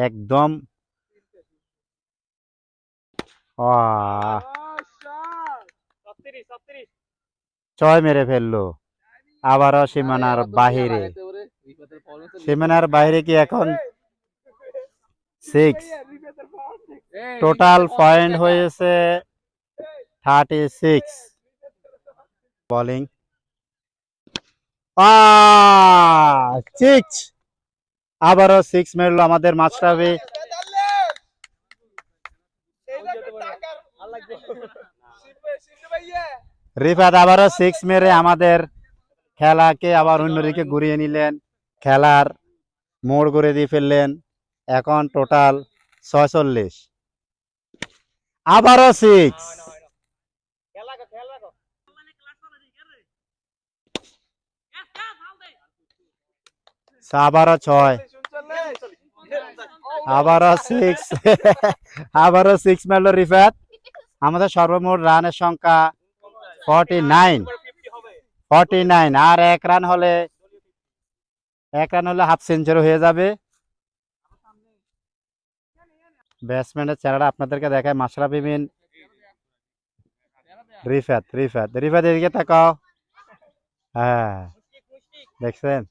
একদম। ছয় মেরে ফেলল। আবারও সীমানার বাহিরে। সীমানার বাইরে কি এখন? সিক্স টোটাল পয়েন্ট হয়েছে থার্টি সিক্স বোলিং সিক্স আবারও সিক্স মেরলো আমাদের মাস্টারবি রিফাত আবারও সিক্স মেরে আমাদের খেলাকে আবার অন্যদিকে ঘুরিয়ে নিলেন। খেলার মোড় করে দিয়ে ফেললেন এখন টোটাল ছয়চল্লিশ। আবারও সিক্স আবারও ছয়। আবারও সিক্স আবারও সিক্স মারলো রিফাত। আমাদের সর্বমোট রানের সংখ্যা ফর্টি নাইন ফর্টি নাইন আর এক রান হলে এক রান হলে হাফ সেঞ্চুরি হয়ে যাবে। ব্যাটসম্যানের চেহারাটা আপনাদেরকে দেখায় মাশরাফি বিন। রিফাত রিফাত। রিফাত এদিকে তাকাও। হ্যাঁ। দেখছেন?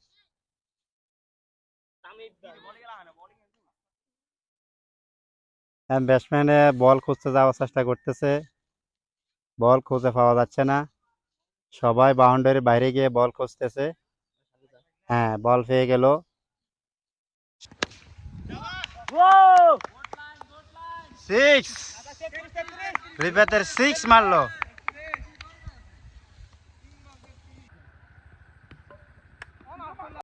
ব্যাটসম্যানে বল খুঁজতে যাওয়ার চেষ্টা করতেছে। বল খুঁজে পাওয়া যাচ্ছে না। সবাই বাউন্ডারির বাইরে গিয়ে বল খুঁজতেছে। হ্যাঁ বল পেয়ে গেল। সিক্স রিপেতের সিক্স মারলো।